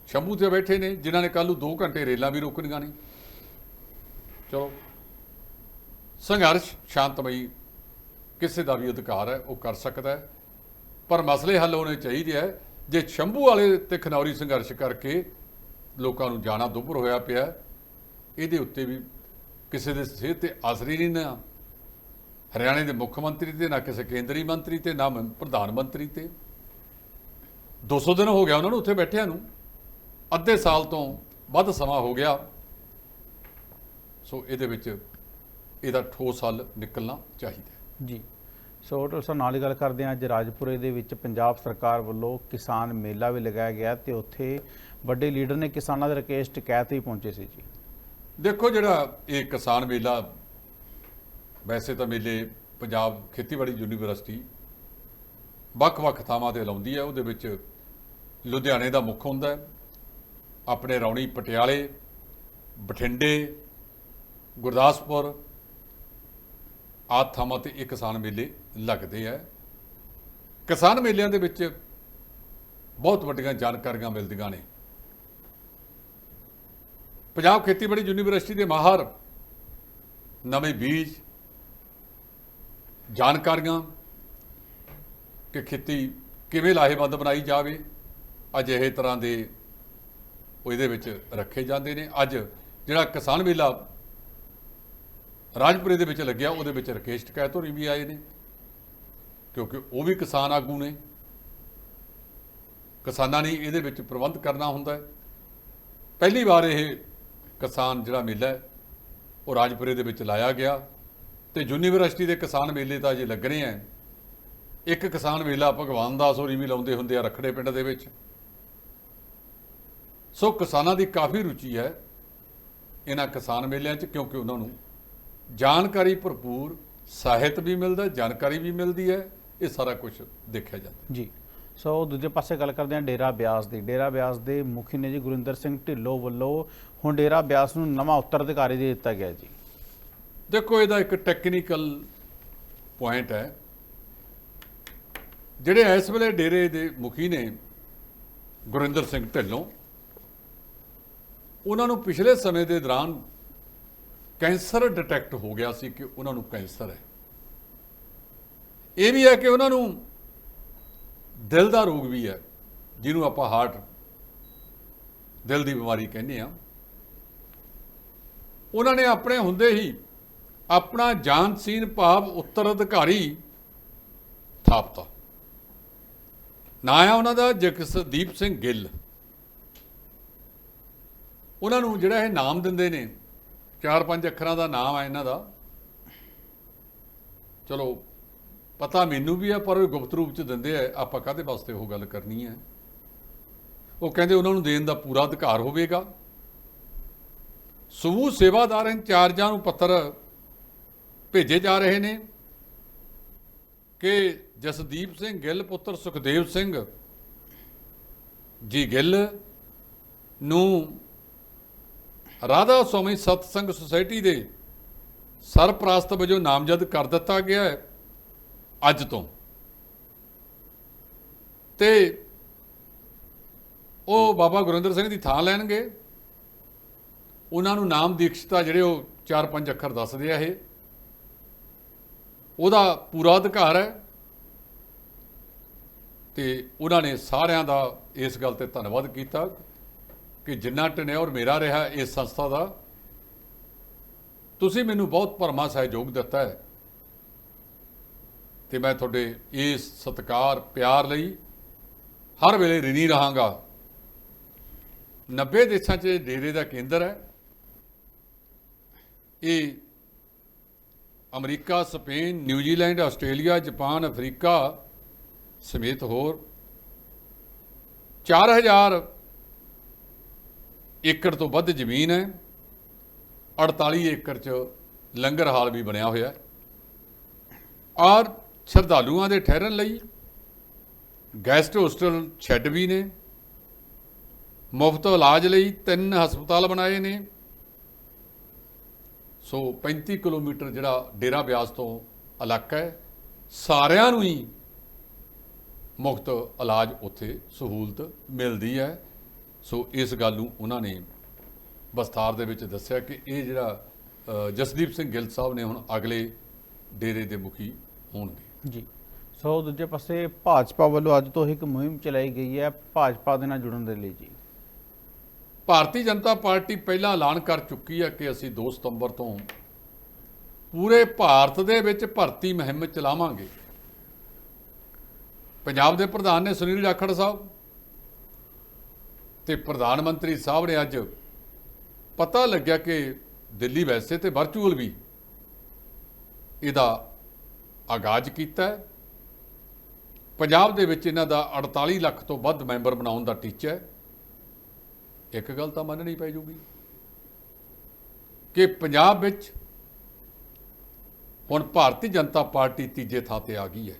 ਸ਼ੰਭੂ ਤੇ ਬੈਠੇ ਨੇ, ਜਿਨ੍ਹਾਂ ਨੇ ਕੱਲ ਨੂੰ 2 ਘੰਟੇ ਰੇਲਾਂ ਵੀ ਰੋਕਣੀਆਂ ਨੇ। ਚਲੋ, ਸੰਘਰਸ਼ ਸ਼ਾਂਤਮਈ ਕਿਸੇ ਦਾ ਵੀ ਅਧਿਕਾਰ ਹੈ, ਉਹ ਕਰ ਸਕਦਾ ਹੈ। ਪਰ ਮਸਲੇ ਹੱਲ ਹੋਣੇ ਚਾਹੀਦੇ ਹੈ ਜੇ ਸ਼ੰਭੂ ਵਾਲੇ ਤੇ ਖਨੌਰੀ ਸੰਘਰਸ਼ ਕਰਕੇ ਲੋਕਾਂ ਨੂੰ ਜਾਣਾ ਦੁੱਭਰ ਹੋਇਆ ਪਿਆ, ਇਹਦੇ ਉੱਤੇ ਵੀ ਕਿਸੇ ਦੇ ਸਿਹਤ ਤੇ ਅਸਰ ਹੀ ਨਹੀਂ ਨਾ। ਹਰਿਆਣੇ ਦੇ ਮੁੱਖ ਮੰਤਰੀ ਤੇ, ਨਾ ਕਿਸੇ ਕੇਂਦਰੀ ਮੰਤਰੀ ਤੇ, ਨਾ ਪ੍ਰਧਾਨ ਮੰਤਰੀ ਤੇ। 200 ਦਿਨ ਹੋ ਗਿਆ ਉਹਨਾਂ ਨੂੰ ਉੱਥੇ ਬੈਠਿਆਂ ਨੂੰ। ਅੱਧੇ ਸਾਲ ਤੋਂ ਵੱਧ ਸਮਾਂ ਹੋ ਗਿਆ। ਸੋ ਇਹਦੇ ਵਿੱਚ ਇਹਦਾ ਠੋਸ ਹੱਲ ਨਿਕਲਣਾ ਚਾਹੀਦਾ। ਜੀ। ਸੋ ਡਾਕਟਰ ਸਾਹਿਬ ਨਾਲ ਹੀ ਗੱਲ ਕਰਦੇ ਹਾਂ। ਅੱਜ ਰਾਜਪੁਰੇ ਦੇ ਵਿੱਚ ਪੰਜਾਬ ਸਰਕਾਰ ਵੱਲੋਂ ਕਿਸਾਨ ਮੇਲਾ ਵੀ ਲਗਾਇਆ ਗਿਆ ਤੇ ਉੱਥੇ ਵੱਡੇ ਲੀਡਰ ਨੇ ਕਿਸਾਨਾਂ ਦੇ ਰਕੇਸ਼ ਟਿਕੈਤ ਵੀ ਪਹੁੰਚੇ ਸੀ ਜੀ। ਦੇਖੋ ਜਿਹੜਾ ਇਹ ਕਿਸਾਨ ਮੇਲਾ, ਵੈਸੇ ਤਾਂ ਮੇਲੇ ਪੰਜਾਬ ਖੇਤੀਬਾੜੀ ਯੂਨੀਵਰਸਿਟੀ ਵੱਖ-ਵੱਖ ਥਾਵਾਂ ਤੇ ਲਾਉਂਦੀ ਹੈ। ਉਹਦੇ ਵਿੱਚ ਲੁਧਿਆਣੇ ਦਾ ਮੁੱਖ ਹੁੰਦਾ ਹੈ, ਆਪਣੇ ਰੌਣੀ ਪਟਿਆਲੇ, ਬਠਿੰਡੇ, ਗੁਰਦਾਸਪੁਰ, ਆਦਿ ਥਾਵਾਂ ਤੇ ਇਹ ਕਿਸਾਨ ਮੇਲੇ ਲੱਗਦੇ ਆ। ਕਿਸਾਨ ਮੇਲਿਆਂ ਦੇ ਵਿੱਚ ਬਹੁਤ ਵੱਡੀਆਂ ਜਾਣਕਾਰੀਆਂ ਮਿਲਦੀਆਂ ਨੇ। ਪੰਜਾਬ ਖੇਤੀਬਾੜੀ ਯੂਨੀਵਰਸਿਟੀ ਦੇ ਮਾਹਰ ਨਵੇਂ ਬੀਜ, ਜਾਣਕਾਰੀਆਂ ਕਿ ਖੇਤੀ ਕਿਵੇਂ ਲਾਹੇਵੰਦ ਬਣਾਈ ਜਾਵੇ, ਅਜਿਹੇ ਤਰ੍ਹਾਂ ਦੇ ਉਹ ਇਹਦੇ ਵਿੱਚ ਰੱਖੇ ਜਾਂਦੇ ਨੇ। ਅੱਜ ਜਿਹੜਾ ਕਿਸਾਨ ਮੇਲਾ ਰਾਜਪੁਰੇ ਦੇ ਵਿੱਚ ਲੱਗਿਆ, ਉਹਦੇ ਵਿੱਚ ਰਕੇਸ਼ ਟਕੈਤ ਹੋਰੀ ਵੀ ਆਏ ਨੇ। ਕਿਉਂਕਿ ਉਹ ਵੀ ਕਿਸਾਨ ਆਗੂ ਨੇ। ਕਿਸਾਨਾਂ ਨੇ ਇਹਦੇ ਵਿੱਚ ਪ੍ਰਬੰਧ ਕਰਨਾ ਹੁੰਦਾ ਹੈ। ਪਹਿਲੀ ਵਾਰ ਇਹ ਕਿਸਾਨ ਜਿਹੜਾ ਮੇਲਾ ਹੈ, ਉਹ ਰਾਜਪੁਰੇ ਦੇ ਵਿੱਚ ਲਾਇਆ ਗਿਆ ਤੇ ਯੂਨੀਵਰਸਿਟੀ ਦੇ ਕਿਸਾਨ ਮੇਲੇ ਤਾਂ ਅਜੇ ਲੱਗਣੇ ਆ ਇੱਕ ਕਿਸਾਨ ਮੇਲਾ ਭਗਵਾਨ ਦਾਸ ਹੋਰੀ ਵੀ ਲਾਉਂਦੇ ਹੁੰਦੇ ਆ ਰਖੜੇ ਪਿੰਡ ਦੇ ਵਿੱਚ। ਸੋ ਕਿਸਾਨਾਂ ਦੀ ਕਾਫੀ ਰੁਚੀ ਹੈ ਇਹਨਾਂ ਕਿਸਾਨ ਮੇਲਿਆਂ 'ਚ ਕਿਉਂਕਿ ਉਹਨਾਂ ਨੂੰ ਜਾਣਕਾਰੀ ਭਰਪੂਰ, ਸਾਹਿਤ ਵੀ ਮਿਲਦਾ, ਜਾਣਕਾਰੀ ਵੀ ਮਿਲਦੀ ਹੈ। ਇਹ ਸਾਰਾ ਕੁਝ ਦੇਖਿਆ ਜਾਂਦਾ। ਜੀ। ਸੋ ਦੂਜੇ ਪਾਸੇ ਗੱਲ ਕਰਦੇ ਹਾਂ ਡੇਰਾ ਬਿਆਸ ਦੀ। ਡੇਰਾ ਬਿਆਸ ਦੇ ਮੁਖੀ ਨੇ ਜੀ ਗੁਰਿੰਦਰ ਸਿੰਘ ਢਿੱਲੋਂ ਵੱਲੋਂ ਹੁਣ ਡੇਰਾ ਬਿਆਸ ਨੂੰ ਨਵਾਂ ਉੱਤਰਾਧਿਕਾਰੀ ਦੇ ਦਿੱਤਾ ਗਿਆ ਜੀ। ਦੇਖੋ ਇਹਦਾ ਇੱਕ ਟੈਕਨੀਕਲ ਪੁਆਇੰਟ ਹੈ। ਜਿਹੜੇ ਇਸ ਵੇਲੇ ਡੇਰੇ ਦੇ ਮੁਖੀ ਨੇ ਗੁਰਿੰਦਰ ਸਿੰਘ ਢਿੱਲੋਂ ਉਹਨਾਂ ਨੂੰ ਪਿਛਲੇ ਸਮੇਂ ਦੇ ਦੌਰਾਨ ਕੈਂਸਰ ਡਿਟੈਕਟ ਹੋ ਗਿਆ ਸੀ ਕਿ ਉਹਨਾਂ ਨੂੰ ਕੈਂਸਰ ਹੈ। ਇਹ ਵੀ ਹੈ ਕਿ ਉਹਨਾਂ ਨੂੰ ਦਿਲ ਦਾ ਰੋਗ ਵੀ ਹੈ, ਜਿਹਨੂੰ ਆਪਾਂ ਹਾਰਟ ਦਿਲ ਦੀ ਬਿਮਾਰੀ ਕਹਿੰਦੇ ਆ ਉਹਨਾਂ ਨੇ ਆਪਣੇ ਹੁੰਦੇ ਹੀ ਆਪਣਾ ਜਾਨਸੀਨ ਭਾਵ ਉੱਤਰ ਅਧਿਕਾਰੀ ਥਾਪਤਾ। ਨਾਂ ਆ ਉਹਨਾਂ ਦਾ ਜਗਸਦੀਪ ਸਿੰਘ ਗਿੱਲ। ਉਹਨਾਂ ਨੂੰ ਜਿਹੜਾ ਇਹ ਨਾਮ ਦਿੰਦੇ ਨੇ, ਚਾਰ ਪੰਜ ਅੱਖਰਾਂ ਦਾ ਨਾਮ ਆ ਇਹਨਾਂ ਦਾ। ਚਲੋ ਪਤਾ ਮੈਨੂੰ ਵੀ ਆ, ਪਰ ਉਹ ਗੁਪਤ ਰੂਪ ਚ ਦਿੰਦੇ ਆ, ਆਪਾਂ ਕਾਹਦੇ ਵਾਸਤੇ ਉਹ ਗੱਲ ਕਰਨੀ ਹੈ ਉਹ ਕਹਿੰਦੇ ਉਹਨਾਂ ਨੂੰ ਦੇਣ ਦਾ ਪੂਰਾ ਅਧਿਕਾਰ ਹੋਵੇਗਾ। ਸਮੂਹ ਸੇਵਾਦਾਰ ਇੰਚਾਰਜਾਂ ਨੂੰ ਪੱਤਰ ਭੇਜੇ ਜਾ ਰਹੇ ਨੇ ਕਿ ਜਸਦੀਪ ਸਿੰਘ ਗਿੱਲ, ਪੁੱਤਰ ਸੁਖਦੇਵ ਸਿੰਘ ਜੀ ਗਿੱਲ ਨੂੰ ਰਾਧਾ ਸਵਾਮੀ ਸਤਸੰਗ ਸੁਸਾਇਟੀ ਦੇ ਸਰਪ੍ਰਸਤ ਵਜੋਂ ਨਾਮਜ਼ਦ ਕਰ ਦਿੱਤਾ ਗਿਆ ਹੈ। ਅੱਜ ਤੋਂ। ਤੇ ਉਹ ਬਾਬਾ ਗੁਰਿੰਦਰ ਸਿੰਘ ਦੀ ਥਾਂ ਲੈਣਗੇ। ਉਹਨਾਂ ਨੂੰ ਨਾਮ ਦੀਕਸ਼ਤਾ ਜਿਹੜੇ ਉਹ ਚਾਰ ਪੰਜ ਅੱਖਰ ਦੱਸਦੇ ਆ ਇਹ। ਉਹਦਾ ਪੂਰਾ ਅਧਿਕਾਰ ਹੈ। ਤੇ ਉਹਨਾਂ ਨੇ ਸਾਰਿਆਂ ਦਾ ਇਸ ਗੱਲ ਤੇ ਧੰਨਵਾਦ ਕੀਤਾ ਕਿ ਜਿੰਨਾ ਟਨਿਓਰ ਮੇਰਾ ਰਿਹਾ ਇਸ ਸੰਸਥਾ ਦਾ। ਤੁਸੀਂ ਮੈਨੂੰ ਬਹੁਤ ਭਰਮਾ ਸਹਿਯੋਗ ਦਿੱਤਾ ਹੈ। ਤੇ ਮੈਂ ਤੁਹਾਡੇ ਇਸ ਸਤਿਕਾਰ, ਪਿਆਰ ਲਈ ਹਰ ਵੇਲੇ ਰਿਣੀ ਰਹਾਂਗਾ। 90 ਦੇਸ਼ਾਂ 'ਚ ਡੇਰੇ ਦਾ ਕੇਂਦਰ ਹੈ। ਇਹ America, Spain, New Zealand, Australia, Japan, Africa ਸਮੇਤ ਹੋਰ 4000 ਏਕੜ ਤੋਂ ਵੱਧ ਜ਼ਮੀਨ ਹੈ। 48 ਏਕੜ 'ਚ ਲੰਗਰ ਹਾਲ ਵੀ ਬਣਿਆ ਹੋਇਆ ਹੈ। ਔਰ ਸ਼ਰਧਾਲੂਆਂ ਦੇ ਠਹਿਰਨ ਲਈ ਗੈਸਟ ਹੋਸਟਲ ਸ਼ੈੱਡ ਵੀ ਨੇ, ਮੁਫਤ ਇਲਾਜ ਲਈ ਤਿੰਨ ਹਸਪਤਾਲ ਬਣਾਏ ਨੇ। ਸੋ 35 ਕਿਲੋਮੀਟਰ ਜਿਹੜਾ ਡੇਰਾ ਬਿਆਸ ਤੋਂ ਇਲਾਕਾ ਹੈ, ਸਾਰਿਆਂ ਨੂੰ ਹੀ ਮੁਫਤ ਇਲਾਜ ਉੱਥੇ ਸਹੂਲਤ ਮਿਲਦੀ ਹੈ। ਸੋ ਇਸ ਗੱਲ ਨੂੰ ਉਹਨਾਂ ਨੇ ਵਿਸਥਾਰ ਦੇ ਵਿੱਚ ਦੱਸਿਆ ਕਿ ਇਹ ਜਿਹੜਾ ਜਸਦੀਪ ਸਿੰਘ ਗਿੱਲ ਸਾਹਿਬ ਨੇ ਹੁਣ ਅਗਲੇ ਡੇਰੇ ਦੇ ਮੁਖੀ ਹੋਣਗੇ। ਜੀ। ਸੋ ਦੂਜੇ ਪਾਸੇ ਭਾਜਪਾ ਵੱਲੋਂ ਅੱਜ ਤੋਂ ਇੱਕ ਮੁਹਿੰਮ ਚਲਾਈ ਗਈ ਹੈ ਭਾਜਪਾ ਦੇ ਨਾਲ ਜੁੜਨ ਦੇ ਲਈ ਜੀ। ਭਾਰਤੀ ਜਨਤਾ ਪਾਰਟੀ ਪਹਿਲਾਂ ਐਲਾਨ ਕਰ ਚੁੱਕੀ ਹੈ ਕਿ ਅਸੀਂ 2 ਸਤੰਬਰ ਤੋਂ ਪੂਰੇ ਭਾਰਤ ਦੇ ਵਿੱਚ ਭਰਤੀ ਮੁਹਿੰਮ ਚਲਾਵਾਂਗੇ। ਪੰਜਾਬ ਦੇ ਪ੍ਰਧਾਨ ਨੇ ਸੁਨੀਲ ਜਾਖੜ ਸਾਹਿਬ ਤੇ ਪ੍ਰਧਾਨ ਮੰਤਰੀ ਸਾਹਿਬ ਨੇ ਅੱਜ ਪਤਾ ਲੱਗਿਆ ਕਿ ਦਿੱਲੀ ਵੈਸੇ ਤੇ ਵਰਚੁਅਲ ਵੀ ਇਹਦਾ ਆਗਾਜ਼ ਕੀਤਾ ਪੰਜਾਬ ਦੇ ਵਿੱਚ ਇਹਨਾਂ ਦਾ 48 ਲੱਖ ਤੋਂ ਵੱਧ ਮੈਂਬਰ ਬਣਾਉਣ ਦਾ ਟੀਚਾ ਹੈ। ਇੱਕ ਗੱਲ ਤਾਂ ਮੰਨਣੀ ਪੈ ਜੂਗੀ ਕਿ ਪੰਜਾਬ ਵਿੱਚ ਹੁਣ ਭਾਰਤੀ ਜਨਤਾ ਪਾਰਟੀ ਤੀਜੇ ਥਾਂ ਤੇ ਆ ਗਈ ਹੈ।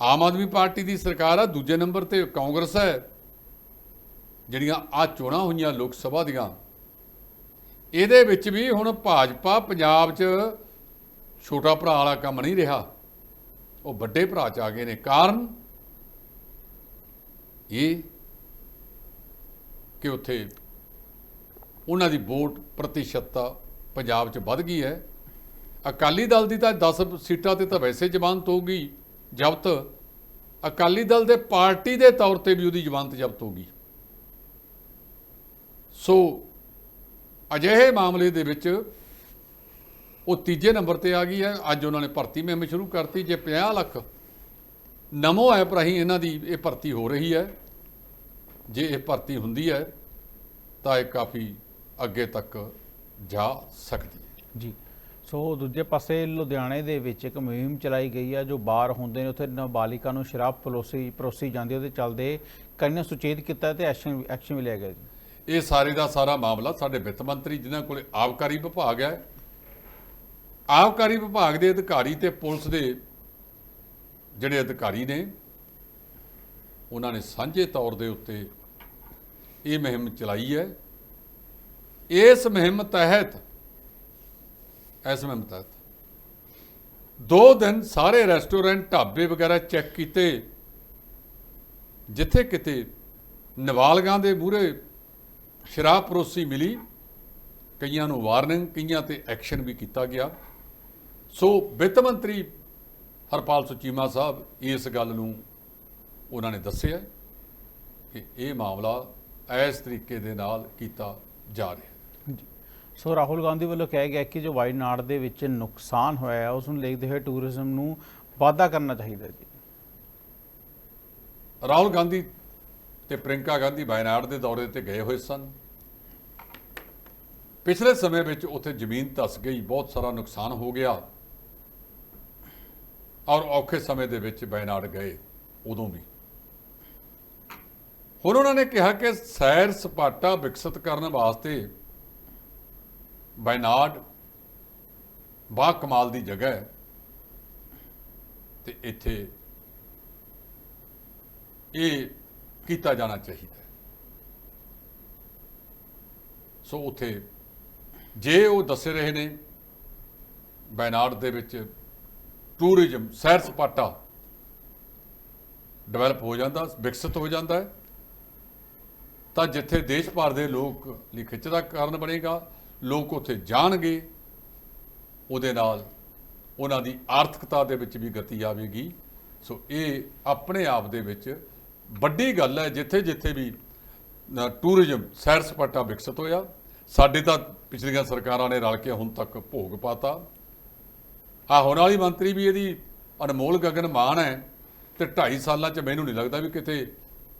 ਆਮ ਆਦਮੀ ਪਾਰਟੀ ਦੀ ਸਰਕਾਰ ਆ, ਦੂਜੇ ਨੰਬਰ ਤੇ ਕਾਂਗਰਸ ਹੈ। ਜਿਹੜੀਆਂ ਆ ਚੋਣਾਂ ਹੋਈਆਂ ਲੋਕ ਸਭਾ ਦੀਆਂ, ਇਹਦੇ ਵਿੱਚ ਵੀ ਹੁਣ ਭਾਜਪਾ ਪੰਜਾਬ 'ਚ ਛੋਟਾ ਭਰਾ ਵਾਲਾ ਕੰਮ ਨਹੀਂ ਰਿਹਾ। ਉਹ ਵੱਡੇ ਭਰਾ 'ਚ ਆ ਗਏ ਨੇ। ਕਾਰਨ? ਇਹ ਕਿ ਉੱਥੇ ਉਹਨਾਂ ਦੀ ਵੋਟ ਪ੍ਰਤੀਸ਼ਤਤਾ ਪੰਜਾਬ 'ਚ ਵੱਧ ਗਈ ਹੈ। ਅਕਾਲੀ ਦਲ ਦੀ ਤਾਂ 10 ਸੀਟਾਂ ਤੇ ਤਾਂ ਵੈਸੇ ਜ਼ਮਾਨਤ ਹੋਊਗੀ ਜ਼ਬਤ। ਅਕਾਲੀ ਦਲ ਦੇ ਪਾਰਟੀ ਦੇ ਤੌਰ ਤੇ ਵੀ ਉਹਦੀ ਜ਼ਮਾਨਤ ਜ਼ਬਤ ਹੋਗੀ ਸੋ ਅਜਿਹੇ ਮਾਮਲੇ ਦੇ ਵਿੱਚ ਉਹ ਤੀਜੇ ਨੰਬਰ ਤੇ ਆ ਗਈ ਹੈ। ਅੱਜ ਉਹਨਾਂ ਨੇ ਭਰਤੀ ਮੁਹਿੰਮ ਸ਼ੁਰੂ ਕਰਤੀ। ਜੇ 50 ਲੱਖ ਨਮੋ ਐਪ ਰਾਹੀਂ ਇਹਨਾਂ ਦੀ ਇਹ ਭਰਤੀ ਹੋ ਰਹੀ ਹੈ ਜੇ ਇਹ ਭਰਤੀ ਹੁੰਦੀ ਹੈ ਤਾਂ ਇਹ ਕਾਫੀ ਅੱਗੇ ਤੱਕ ਜਾ ਸਕਦੀ ਹੈ। ਜੀ। ਸੋ ਦੂਜੇ ਪਾਸੇ ਲੁਧਿਆਣੇ ਦੇ ਵਿੱਚ ਇੱਕ ਮੁਹਿੰਮ ਚਲਾਈ ਗਈ ਹੈ ਜੋ ਬਾਹਰ ਹੁੰਦੇ ਨੇ ਉੱਥੇ ਨਾਬਾਲਿਕਾ ਨੂੰ ਸ਼ਰਾਬ ਪਲੋਸੀ ਪਰੋਸੀ ਜਾਂਦੀ ਉਹਦੇ ਚੱਲਦੇ ਕਈ ਨੇ ਸੁਚੇਤ ਕੀਤਾ ਤੇ ਐਕਸ਼ਨ ਐਕਸ਼ਨ ਵੀ ਲਿਆ ਗਿਆ ਜੀ। ਇਹ ਸਾਰੇ ਦਾ ਸਾਰਾ ਮਾਮਲਾ ਸਾਡੇ ਵਿੱਤ ਮੰਤਰੀ ਜਿਨ੍ਹਾਂ ਕੋਲੇ ਆਬਕਾਰੀ ਵਿਭਾਗ ਹੈ ਆਬਕਾਰੀ ਵਿਭਾਗ ਦੇ ਅਧਿਕਾਰੀ ਤੇ ਪੁਲਿਸ ਦੇ ਜਿਹੜੇ ਅਧਿਕਾਰੀ ਨੇ, ਉਹਨਾਂ ਨੇ ਸਾਂਝੇ ਤੌਰ ਦੇ ਉੱਤੇ ਇਹ ਮੁਹਿੰਮ ਚਲਾਈ ਹੈ। ਇਸ ਮੁਹਿੰਮ ਤਹਿਤ, ਇਸ ਮੁਹਿੰਮ ਤਹਿਤ ਦੋ ਦਿਨ ਸਾਰੇ ਰੈਸਟੋਰੈਂਟ ਢਾਬੇ ਵਗੈਰਾ ਚੈੱਕ ਕੀਤੇ, ਜਿੱਥੇ ਕਿਤੇ ਨਵਾਲਗਾਂ ਦੇ ਮੂਹਰੇ ਸ਼ਰਾਬ ਪਰੋਸੀ ਮਿਲੀ, ਕਈਆਂ ਨੂੰ ਵਾਰਨਿੰਗ, ਕਈਆਂ ਤੇ ਐਕਸ਼ਨ ਵੀ ਕੀਤਾ ਗਿਆ। ਸੋ ਵਿੱਤ ਮੰਤਰੀ ਹਰਪਾਲ ਸੁਚੀਮਾ ਸਾਹਿਬ ਇਸ ਗੱਲ ਨੂੰ ਉਹਨਾਂ ਨੇ ਦੱਸਿਆ ਕਿ ਇਹ ਮਾਮਲਾ ਇਸ ਤਰੀਕੇ ਦੇ ਨਾਲ ਕੀਤਾ ਜਾ ਰਿਹਾ ਹੈ। ਸੋ ਰਾਹੁਲ ਗਾਂਧੀ ਵੱਲੋਂ ਕਿਹਾ ਗਿਆ ਕਿ ਜੋ ਵਾਇਨਾਡ ਦੇ ਵਿੱਚ ਨੁਕਸਾਨ ਹੋਇਆ ਹੈ ਉਸ ਨੂੰ ਦੇਖਦੇ ਹੋਏ ਟੂਰਿਜ਼ਮ ਨੂੰ ਵਾਧਾ ਕਰਨਾ ਚਾਹੀਦਾ ਜੀ। ਰਾਹੁਲ ਗਾਂਧੀ ਤੇ ਪ੍ਰਿੰਕਾ ਗਾਂਧੀ ਵਾਇਨਾਡ ਦੇ ਦੌਰੇ ਤੇ ਗਏ ਹੋਏ ਸਨ। ਪਿਛਲੇ ਸਮੇਂ ਵਿੱਚ ਉੱਥੇ ਜ਼ਮੀਨ ਧਸ ਗਈ ਬਹੁਤ ਸਾਰਾ ਨੁਕਸਾਨ ਹੋ ਗਿਆ। ਔਰ ਔਖੇ ਸਮੇਂ ਦੇ ਵਿੱਚ ਵਾਇਨਾਡ ਗਏ ਉਦੋਂ ਵੀ। ਹੁਣ ਉਹਨਾਂ ਨੇ ਕਿਹਾ ਕਿ ਸੈਰ ਸਪਾਟਾ ਵਿਕਸਿਤ ਕਰਨ ਵਾਸਤੇ ਵਾਇਨਾਡ ਬਾ ਕਮਾਲ ਦੀ ਜਗ੍ਹਾ ਹੈ ਤੇ ਇੱਥੇ ਇਹ ਕੀਤਾ ਜਾਣਾ ਚਾਹੀਦਾ ਸੋ ਉਥੇ ਜੇ ਉਹ ਦੱਸੇ ਰਹੇ ਨੇ ਬੈਨਾਰਡ ਦੇ ਵਿੱਚ ਟੂਰਿਜ਼ਮ ਸੈਰ ਸਪਾਟਾ। ਡਿਵੈਲਪ ਹੋ ਜਾਂਦਾ, ਵਿਕਸਿਤ ਹੋ ਜਾਂਦਾ ਹੈ। ਤਾਂ ਜਿੱਥੇ ਦੇਸ਼ ਭਰ ਦੇ ਲੋਕ ਲਈ ਖਿੱਚ ਦਾ ਕਾਰਨ ਬਣੇਗਾ, ਲੋਕ ਉੱਥੇ ਜਾਣਗੇ। ਉਹਦੇ ਨਾਲ ਉਹਨਾਂ ਦੀ ਆਰਥਿਕਤਾ ਦੇ ਵਿੱਚ ਵੀ ਗਤੀ ਆਵੇਗੀ। ਸੋ ਇਹ ਆਪਣੇ ਆਪ ਦੇ ਵਿੱਚ ਵੱਡੀ ਗੱਲ ਹੈ ਜਿੱਥੇ ਜਿੱਥੇ ਵੀ ਟੂਰਿਜ਼ਮ ਸੈਰ ਸਪਾਟਾ ਵਿਕਸਿਤ ਹੋਇਆ, ਸਾਡੇ ਤਾਂ ਪਿਛਲੀਆਂ ਸਰਕਾਰਾਂ ਨੇ ਰਲ ਕੇ ਹੁਣ ਤੱਕ ਭੋਗ ਪਾਤਾ। ਆ ਹੋਣ ਵਾਲੀ ਮੰਤਰੀ ਵੀ ਇਹਦੀ ਅਨਮੋਲ ਗਗਨ ਮਾਨ ਹੈ ਤੇ 2.5 ਸਾਲਾਂ 'ਚ ਮੈਨੂੰ ਨਹੀਂ ਲੱਗਦਾ ਵੀ ਕਿਤੇ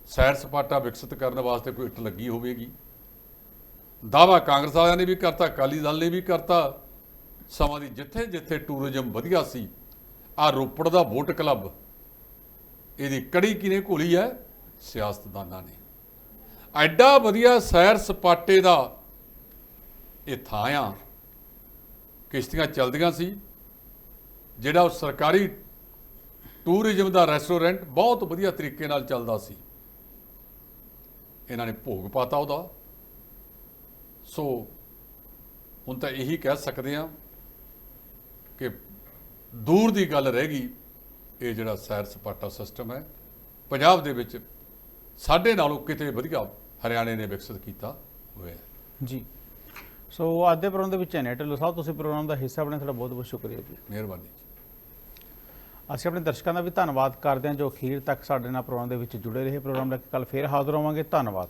ਸੈਰ ਸਪਾਟਾ ਵਿਕਸਿਤ ਕਰਨ ਵਾਸਤੇ ਕੋਈ ਇੱਟ ਲੱਗੀ ਹੋਵੇਗੀ। ਦਾਵਾ ਕਾਂਗਰਸ ਵਾਲਿਆਂ ਨੇ ਵੀ ਕਰਤਾ, ਅਕਾਲੀ ਦਲ ਨੇ ਵੀ ਕਰਤਾ। ਸਮਾਂ ਦੀ ਜਿੱਥੇ ਜਿੱਥੇ ਟੂਰਿਜ਼ਮ ਵਧੀਆ ਸੀ, ਆ ਰੋਪੜ ਦਾ ਵੋਟ ਕਲੱਬ, ਇਹਦੀ ਕੜੀ ਕਿਨੇ ਘੋਲੀ ਹੈ? ਸਿਆਸਤਦਾਨਾਂ ਨੇ। ਐਡਾ ਵਧੀਆ ਸੈਰ ਸਪਾਟੇ ਦਾ ਇਹ ਥਾਂ ਆ। ਕਿਸ਼ਤੀਆਂ ਚੱਲਦੀਆਂ ਸੀ। ਜਿਹੜਾ ਉਹ ਸਰਕਾਰੀ ਟੂਰਿਜ਼ਮ ਦਾ ਰੈਸਟੋਰੈਂਟ ਬਹੁਤ ਵਧੀਆ ਤਰੀਕੇ ਨਾਲ ਚੱਲਦਾ ਸੀ। ਇਹਨਾਂ ਨੇ ਭੋਗ ਪਾਤਾ ਉਹਦਾ। ਸੋ ਹੁਣ ਤਾਂ ਇਹੀ ਕਹਿ ਸਕਦੇ ਆ ਕਿ ਦੂਰ ਦੀ ਗੱਲ ਰਹਿ ਗਈ। ਇਹ ਜਿਹੜਾ ਸੈਰ ਸਪਾਟਾ ਸਿਸਟਮ ਹੈ ਪੰਜਾਬ ਦੇ ਵਿੱਚ ਸਾਡੇ ਨਾਲੋਂ ਕਿਤੇ ਵਧੀਆ ਹਰਿਆਣੇ ਨੇ ਵਿਕਸਿਤ ਕੀਤਾ ਹੋਇਆ ਜੀ। ਸੋ ਅੱਜ ਦੇ ਪ੍ਰੋਗਰਾਮ ਦੇ ਵਿੱਚ ਐਨੇ ਢਿੱਲੋਂ ਸਾਹਿਬ ਤੁਸੀਂ ਪ੍ਰੋਗਰਾਮ ਦਾ ਹਿੱਸਾ ਬਣੇ ਤੁਹਾਡਾ ਬਹੁਤ ਬਹੁਤ ਸ਼ੁਕਰੀਆ ਜੀ। ਮਿਹਰਬਾਨੀ ਅਸੀਂ ਆਪਣੇ ਦਰਸ਼ਕਾਂ ਦਾ ਵੀ ਧੰਨਵਾਦ ਕਰਦੇ ਹਾਂ ਜੋ ਅਖੀਰ ਤੱਕ ਸਾਡੇ ਨਾਲ ਪ੍ਰੋਗਰਾਮ ਦੇ ਵਿੱਚ ਜੁੜੇ ਰਹੇ। ਪ੍ਰੋਗਰਾਮ ਲੈ ਕੇ ਕੱਲ ਫੇਰ ਹਾਜ਼ਰ ਹੋਵਾਂਗੇ। ਧੰਨਵਾਦ।